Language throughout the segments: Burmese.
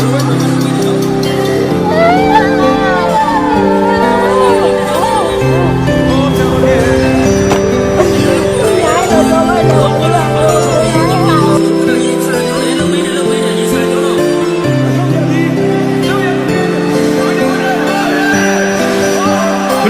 Thank you.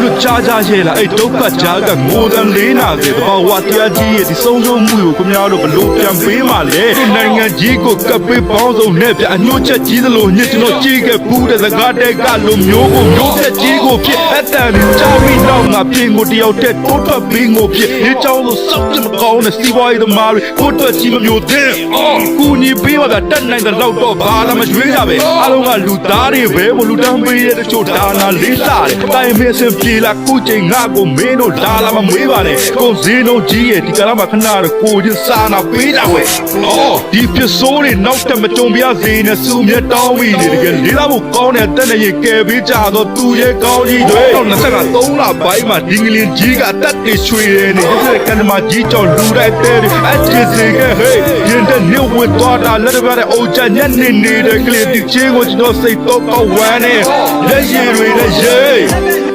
တို့ကြားကြရဲ့လားအဲ့ဒုက္ခကြားကငိုတန်လေးနာတဲ့တဘာဝတရားကြီးရဲ့ဒီဆုံးဆုံးမှုကိုခင်ဗျားတို့ဘလို့ပြန်ပေးမှလဲဒီနိုင်ငံကြီးကိုကပ်ပေးပေါင်းစုံနဲ့ပြအညှို့ချက်ကြီးသလိုညစ်ကျွန်တော်ကြည့်ခဲ့ဘူးတဲ့စကားတဲ့ကလိုမျိုးကိုမျိုးဆက်ကြီး ကိုဖြစ်အတန်ကြားပြီးတော့ငါပြင်ကိုတယောက်တည်းတိုးထွက်ပြီးငိုဖြစ်ဒီကြောင့်လို့စောက်ကြမကောင်းတဲ့စီးပွားရေးသမားတွေကိုယ့်အတွက်ကြီးမမျိုးတဲ့အော်ကူညီပေးပါကတက်နိုင်တဲ့လောက်တော့ဘာလာမရွေးရပဲအားလုံးကလူသားတွေပဲမလူတန်းပေးတဲ့တချို့ဒါနာလေးစားတယ်တိုင်းမင်းစင်ပြေလာကုချိန်ငါကိုမင်းတို့ဒါလာမမွေးပါနဲ့ကိုစင်းတို့ကြီးရဲ့ဒီကလာမခဏတော့ကိုချင်းစားနာပေးတာဝဲအော်ဒီပစ္စိုးတွေနောက်တက်မကြုံပြစေနဲ့စူမြတ်တောင်းပြီးနေတကယ်လေးလာဖို့ကောင်းတဲ့တက်နေရင်ကယ်ပေးကြတော့သူရဲ့ကောင်းကြီးတွေတော့20က3လပိုင်းမှာဒီငလင်ကြီးကတက်တွေချွေတယ်နေဒီကနမကြီးကြောင့်လူတိုင်းတဲတယ်အချစ်စေခဲ့ဟေးရင်တဲ့နေဝတ်သွားတာလက်ရတဲ့အိုချညနေနေတဲ့ကလေးဒီချင်းကိုကျွန်တော်စိတ်တော့ကောက်ဝမ်းနေလက်ရည်တွေလည်းရေး